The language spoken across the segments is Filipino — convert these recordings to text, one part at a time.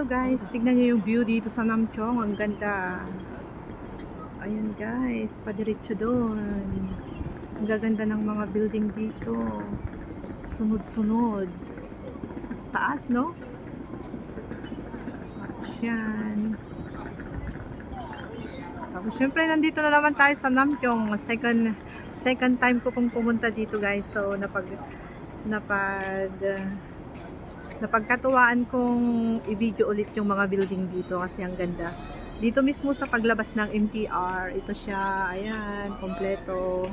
So guys, tignan nyo yung view dito sa Namchong. Ang ganda. Ayan guys, padiretso doon. Ang gaganda ng mga building dito. Sunod-sunod. Taas, no? Tapos yan. Tapos syempre nandito na naman tayo sa Namchong. Second second time ko pong pumunta dito guys. So napag napag napagkatuwaan kong i-video ulit yung mga building dito kasi ang ganda. Dito mismo sa paglabas ng MTR, ito siya, ayan, kompleto.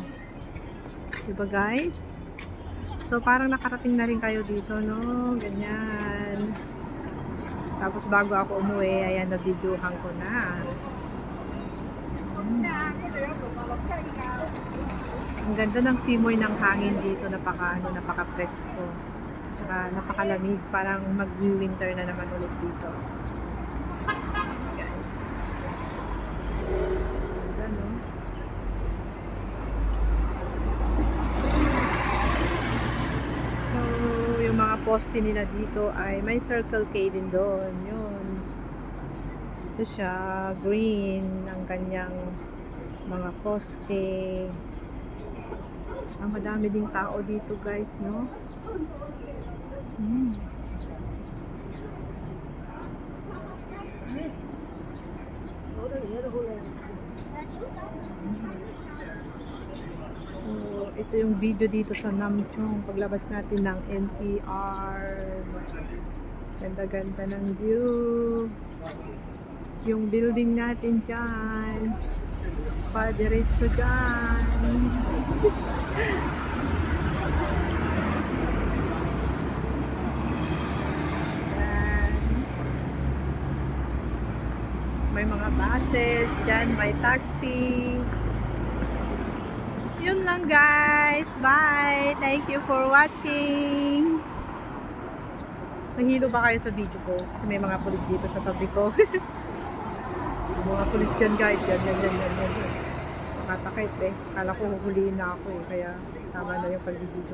Diba guys? So parang nakarating na rin kayo dito, no? Ganyan. Tapos bago ako umuwi, ayan, na-videohan ko na. Ang ganda ng simoy ng hangin dito, napaka, ano, napaka-presko. Tsaka napakalamig, parang mag-winter na naman ulit dito. Guys. Ganda, no? So, yung mga poste nila dito ay may Circle K din doon. Yun. Dito siya, green, ang kanyang mga poste. Ang madami ding tao dito guys, no? Mm. So, ito yung video dito sa Namchong. Paglabas natin ng MTR. Ganda-ganda ng view. Yung building natin dyan. Padiretso dyan. May mga buses dyan, may taxi. Yun lang guys. Bye. Thank you for watching. Nahilo ba kayo sa video ko? Kasi may mga pulis dito sa tabi ko. Mga pulis dyan guys. Yan, yan, yan, yan, yan. eh. Kala ko huhuliin na ako eh. Kaya tama na yung pag-video